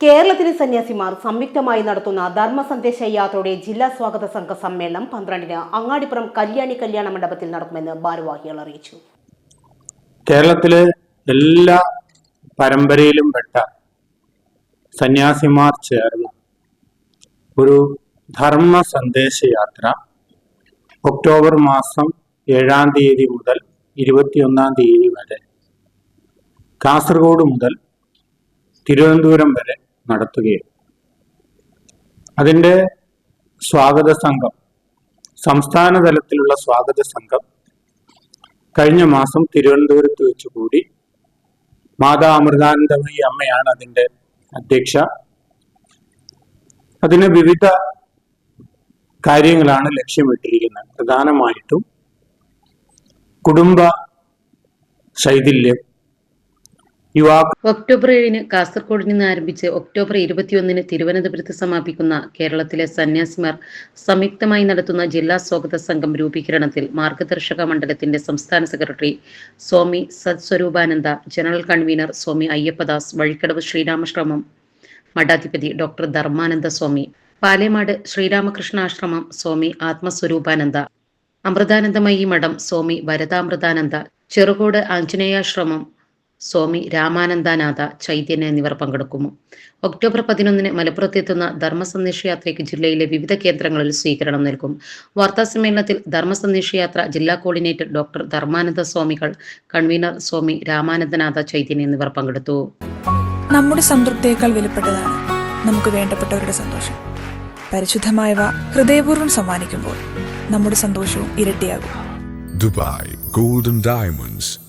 കേരളത്തിലെ സന്യാസിമാർ സംയുക്തമായി നടത്തുന്ന ധർമ്മ സന്ദേശ യാത്രയുടെ ജില്ലാ സ്വാഗത സംഘ സമ്മേളനം പന്ത്രണ്ടിന് അങ്ങാടിപ്പുറം കല്യാണി കല്യാണ മണ്ഡപത്തിൽ നടക്കുമെന്ന് ഭാരവാഹികൾ അറിയിച്ചു. കേരളത്തിലെ എല്ലാ പരമ്പരയിലും പെട്ട സന്യാസിമാർ ചേർന്ന് ഒരു ധർമ്മ സന്ദേശ യാത്ര ഒക്ടോബർ മാസം ഏഴാം തീയതി മുതൽ ഇരുപത്തിയൊന്നാം തീയതി വരെ കാസർഗോഡ് മുതൽ തിരുവനന്തപുരം വരെ നടത്തുകയാണ് അതിന്റെ സ്വാഗത സംഘം സംസ്ഥാന തലത്തിലുള്ള സ്വാഗത സംഘം കഴിഞ്ഞ മാസം തിരുവനന്തപുരത്ത് വെച്ച് കൂടി മാതാ അമൃതാനന്ദമയി അമ്മയാണ് അതിന്റെ അധ്യക്ഷ. അതിന് വിവിധ കാര്യങ്ങളാണ് ലക്ഷ്യമിട്ടിരിക്കുന്നത്. പ്രധാനമായിട്ടും കുടുംബ ശൈഥില്യം യുവാക്കൾ ഒക്ടോബർ ഏഴിന് കാസർഗോഡ് നിന്ന് ആരംഭിച്ച് ഒക്ടോബർ ഇരുപത്തിയൊന്നിന് തിരുവനന്തപുരത്ത് സമാപിക്കുന്ന കേരളത്തിലെ സന്യാസിമാർ സംയുക്തമായി നടത്തുന്ന ജില്ലാ സ്വാഗത സംഘം രൂപീകരണത്തിൽ മാർഗദർശക മണ്ഡലത്തിന്റെ സംസ്ഥാന secretary Swami Satswarupananda general convener Swami Ayyappadas Vazhikkadavu Sreeramashramam മഠാധിപതി doctor Dharmananda Swami Palemad Sreeramakrishnashramam Swami Atmaswarupananda Amritanandamayi മഠം സ്വാമി വരദാമൃതാനന്ദ ചെറുകോട് ആഞ്ജനേയാശ്രമം സ്വാമി രാമാനന്ദനാഥ ചൈതന്യ എന്നിവർ പങ്കെടുക്കുന്നു. ഒക്ടോബർ പതിനൊന്നിന് മലപ്പുറത്തെത്തുന്ന ധർമ്മ സന്ദേശയാത്രയ്ക്ക് ജില്ലയിലെ വിവിധ കേന്ദ്രങ്ങളിൽ സ്വീകരണം നൽകും. വാർത്താ സമ്മേളനത്തിൽ ധർമ്മ സന്ദേശയാത്ര ജില്ലാ കോർഡിനേറ്റർ ഡോക്ടർ ധർമാനന്ദ സ്വാമികൾ കൺവീനർ സ്വാമി രാമാനന്ദനാഥ ചൈതന്യ എന്നിവർ പങ്കെടുത്തു. നമ്മുടെ സംതൃപ്തിയേക്കാൾ വിലപ്പെട്ടതാണ് നമുക്ക് വേണ്ടപ്പെട്ടവരുടെ സന്തോഷം. പരിശുദ്ധമായവ ഹൃദയപൂർവം സമ്മാനിക്കുമ്പോൾ നമ്മുടെ സന്തോഷവും ഇരട്ടിയാകും. Dubai golden Diamonds,